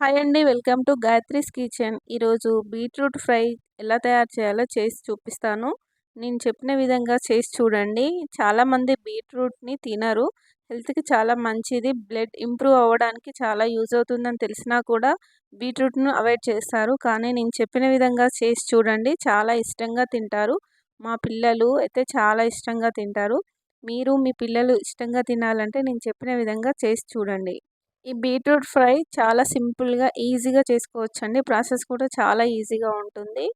Hi అండి. Welcome to Gayathri's kitchen. ఈరోజు beetroot fry ఎలా తయారు చేయాలో చేసి చూపిస్తాను. నేను చెప్పిన విధంగా చేసి చూడండి. చాలామంది బీట్రూట్ని తినరు. హెల్త్కి చాలా మంచిది. బ్లడ్ ఇంప్రూవ్ అవ్వడానికి చాలా యూజ్ అవుతుందని తెలిసినా కూడా బీట్రూట్ను అవాయిడ్ చేస్తారు. కానీ నేను చెప్పిన విధంగా చేసి చూడండి. చాలా ఇష్టంగా తింటారు. మా పిల్లలు అయితే చాలా ఇష్టంగా తింటారు. మీరు మీ పిల్లలు ఇష్టంగా తినాలంటే నేను చెప్పిన విధంగా చేసి చూడండి. ఈ బీట్రూట్ ఫ్రై చాలా సింపుల్గా ఈజీగా చేసుకోవచ్చు అండి ప్రాసెస్ కూడా చాలా ఈజీగా ఉంటుంది.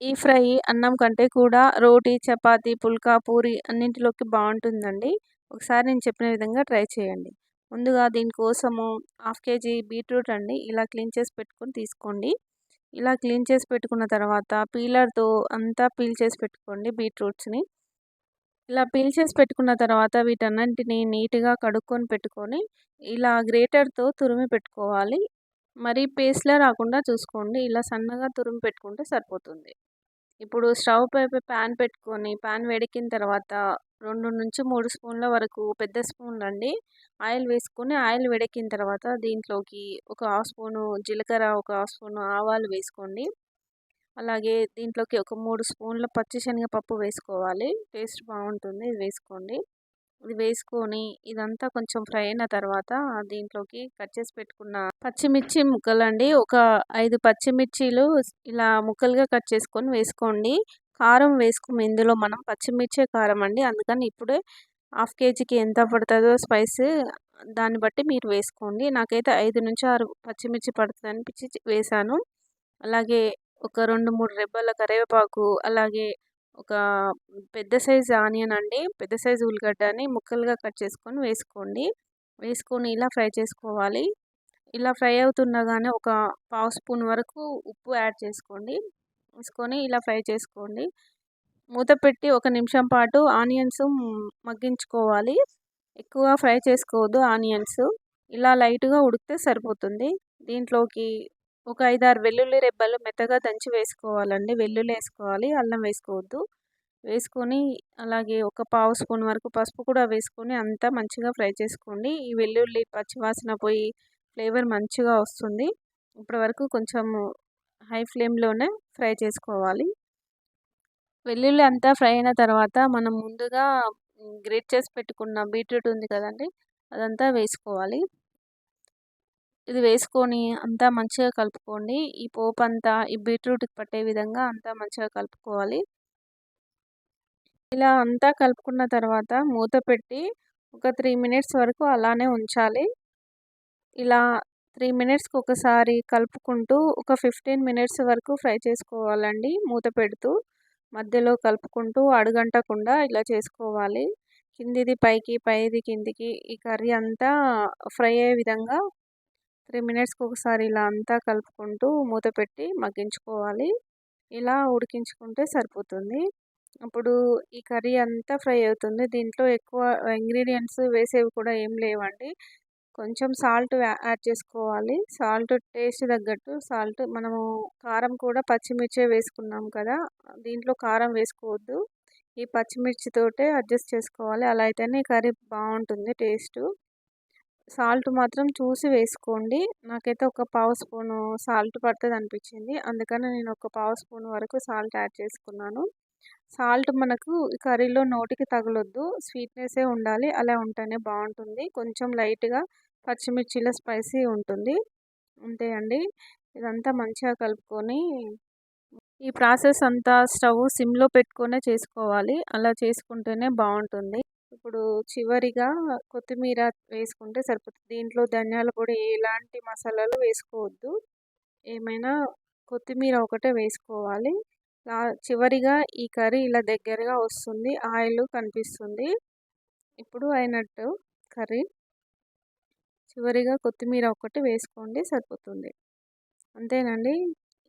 ఈ ఫ్రై అన్నం కంటే కూడా రోటీ చపాతి పుల్కా పూరి అన్నింటిలోకి బాగుంటుందండి. ఒకసారి నేను చెప్పిన విధంగా ట్రై చేయండి. ముందుగా దీనికోసము హాఫ్ కేజీ బీట్రూట్ అండి ఇలా క్లీన్ చేసి పెట్టుకొని తీసుకోండి. ఇలా క్లీన్ చేసి పెట్టుకున్న తర్వాత పీలర్తో అంతా పీల్ చేసి పెట్టుకోండి బీట్రూట్స్ని. ఇలా పీల్ చేసి పెట్టుకున్న తర్వాత వీటన్నింటిని నీట్గా కడుక్కొని పెట్టుకొని ఇలా గ్రేటర్తో తురిమి పెట్టుకోవాలి. మరీ పేస్ట్లా రాకుండా చూసుకోండి. ఇలా సన్నగా తురిమి పెట్టుకుంటే సరిపోతుంది. ఇప్పుడు స్టవ్ పై ప్యాన్ పెట్టుకొని ప్యాన్ వేడెక్కిన తర్వాత రెండు నుంచి మూడు స్పూన్ల వరకు పెద్ద స్పూన్లు అండి ఆయిల్ వేసుకొని ఆయిల్ వేడెక్కిన తర్వాత దీంట్లోకి ఒక హాఫ్ స్పూను జీలకర్ర ఒక హాఫ్ స్పూను ఆవాలు వేసుకోండి. అలాగే దీంట్లోకి ఒక మూడు స్పూన్ల పచ్చిశనగపప్పు వేసుకోవాలి. టేస్ట్ బాగుంటుంది. ఇది వేసుకోండి. ఇది వేసుకొని ఇదంతా కొంచెం ఫ్రై అయిన తర్వాత దీంట్లోకి కట్ చేసి పెట్టుకున్న పచ్చిమిర్చి ముక్కలండి. ఒక ఐదు పచ్చిమిర్చీలు ఇలా ముక్కలుగా కట్ చేసుకొని వేసుకోండి. కారం వేసుకుని ఇందులో మనం పచ్చిమిర్చే కారం అండి. అందుకని ఇప్పుడే హాఫ్ కేజీకి ఎంత పడుతుందో స్పైస్ దాన్ని బట్టి మీరు వేసుకోండి. నాకైతే ఐదు నుంచి ఆరు పచ్చిమిర్చి పడుతుంది అనిపించి వేసాను అలాగే ఒక రెండు మూడు రెబ్బల కరివేపాకు అలాగే ఒక పెద్ద సైజు ఆనియన్ అండి. పెద్ద సైజు ఉల్లిగడ్డని ముక్కలుగా కట్ చేసుకొని వేసుకోండి. వేసుకొని ఇలా ఫ్రై చేసుకోవాలి. ఇలా ఫ్రై అవుతుండగానే ఒక పావు స్పూన్ వరకు ఉప్పు యాడ్ చేసుకోండి. వేసుకొని ఇలా ఫ్రై చేసుకోండి. మూత పెట్టి ఒక నిమిషం పాటు ఆనియన్స్ మగ్గించుకోవాలి. ఎక్కువ ఫ్రై చేసుకోవద్దు ఆనియన్స్. ఇలా లైట్గా ఉడికితే సరిపోతుంది. దీంట్లోకి ఒక ఐదారు వెల్లుల్లి రెబ్బలు మెత్తగా దంచి వేసుకోవాలండి. వెల్లుల్లి వేసుకోవాలి అల్లం వేసుకోవద్దు. వేసుకొని అలాగే ఒక పావు స్పూన్ వరకు పసుపు కూడా వేసుకొని అంతా మంచిగా ఫ్రై చేసుకోండి. ఈ వెల్లుల్లి పచ్చివాసన పోయి ఫ్లేవర్ మంచిగా వస్తుంది. ఇప్పటి వరకు కొంచెం హై ఫ్లేమ్లోనే ఫ్రై చేసుకోవాలి. వెల్లుల్లి అంతా ఫ్రై అయిన తర్వాత మనం ముందుగా గ్రేట్ చేసి పెట్టుకున్న బీట్రూట్ ఉంది కదండి అదంతా వేసుకోవాలి. ఇది వేసుకొని అంతా మంచిగా కలుపుకోండి. ఈ పోపు అంతా ఈ బీట్రూట్కి పట్టే విధంగా అంతా మంచిగా కలుపుకోవాలి. ఇలా అంతా కలుపుకున్న తర్వాత మూత పెట్టి ఒక త్రీ మినిట్స్ వరకు అలానే ఉంచాలి. ఇలా త్రీ మినిట్స్కి ఒకసారి కలుపుకుంటూ ఒక ఫిఫ్టీన్ మినిట్స్ వరకు ఫ్రై చేసుకోవాలండి మూత పెడుతూ. మధ్యలో కలుపుకుంటూ అడుగంటకుండా ఇలా చేసుకోవాలి. కిందిది పైకి పైది కిందికి ఈ కర్రీ అంతా ఫ్రై అయ్యే విధంగా త్రీ మినిట్స్కి ఒకసారి ఇలా అంతా కలుపుకుంటూ మూత పెట్టి మగ్గించుకోవాలి. ఇలా ఉడికించుకుంటే సరిపోతుంది. అప్పుడు ఈ కర్రీ అంతా ఫ్రై అవుతుంది. దీంట్లో ఎక్కువ ఇంగ్రీడియంట్స్ వేసేవి కూడా ఏం లేవండి. కొంచెం సాల్ట్ యాడ్ చేసుకోవాలి. సాల్ట్ టేస్ట్ తగ్గట్టు సాల్ట్ మనము కారం కూడా పచ్చిమిర్చి వేసుకున్నాం కదా దీంట్లో కారం వేసుకోవద్దు. ఈ పచ్చిమిర్చితోటే అడ్జస్ట్ చేసుకోవాలి. అలా అయితేనే కర్రీ బాగుంటుంది టేస్ట్. సాల్ట్ మాత్రం చూసి వేసుకోండి. నాకైతే ఒక పావు స్పూను సాల్ట్ పడుతుంది అనిపించింది. అందుకని నేను ఒక పావు స్పూన్ వరకు సాల్ట్ యాడ్ చేసుకున్నాను. సాల్ట్ మనకు కర్రీలో నోటికి తగలొద్దు. స్వీట్నెస్సే ఉండాలి. అలా ఉంటేనే బాగుంటుంది. కొంచెం లైట్గా పచ్చిమిర్చిలో స్పైసీ ఉంటుంది. అంతే అండి. ఇదంతా మంచిగా కలుపుకొని ఈ ప్రాసెస్ అంతా స్టవ్ సిమ్లో పెట్టుకొనే చేసుకోవాలి. అలా చేసుకుంటేనే బాగుంటుంది. ఇప్పుడు చివరిగా కొత్తిమీర వేసుకుంటే సరిపోతుంది. దీంట్లో ధనియాల పొడి ఎలాంటి మసాలాలు వేసుకోవద్దు. ఏమైనా కొత్తిమీర ఒకటే వేసుకోవాలి. చివరిగా ఈ కర్రీ ఇలా దగ్గరగా వస్తుంది. ఆయిల్ కనిపిస్తుంది. ఇప్పుడు అయినట్టు కర్రీ. చివరిగా కొత్తిమీర ఒకటి వేసుకోండి సరిపోతుంది. అంతేనండి.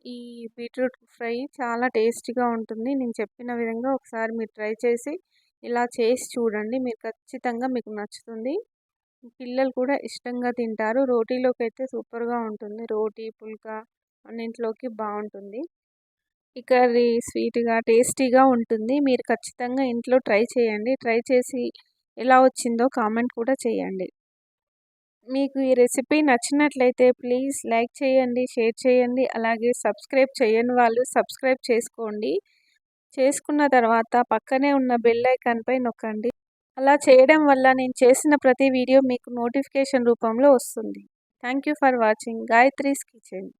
ఈ బీట్రూట్ ఫ్రై చాలా టేస్టీగా ఉంటుంది. నేను చెప్పిన విధంగా ఒకసారి మీరు ట్రై చేసి ఇలా చేసి చూడండి. మీరు ఖచ్చితంగా మీకు నచ్చుతుంది. పిల్లలు కూడా ఇష్టంగా తింటారు. రోటీలోకి అయితే సూపర్గా ఉంటుంది. రోటీ పుల్కా అన్నింటిలోకి బాగుంటుంది. ఈ కర్రీ స్వీట్గా టేస్టీగా ఉంటుంది. మీరు ఖచ్చితంగా ఇంట్లో ట్రై చేయండి. ట్రై చేసి ఎలా వచ్చిందో కామెంట్ కూడా చేయండి. మీకు ఈ రెసిపీ నచ్చినట్లయితే ప్లీజ్ లైక్ చేయండి షేర్ చేయండి. అలాగే సబ్స్క్రైబ్ చేయని వాళ్ళు సబ్స్క్రైబ్ చేసుకోండి. చేసుకున్న తర్వాత పక్కనే ఉన్న బెల్ ఐకాన్పై నొక్కండి. అలా చేయడం వల్ల నేను చేసిన ప్రతి వీడియో మీకు నోటిఫికేషన్ రూపంలో వస్తుంది. Thank you for watching Gayathri's kitchen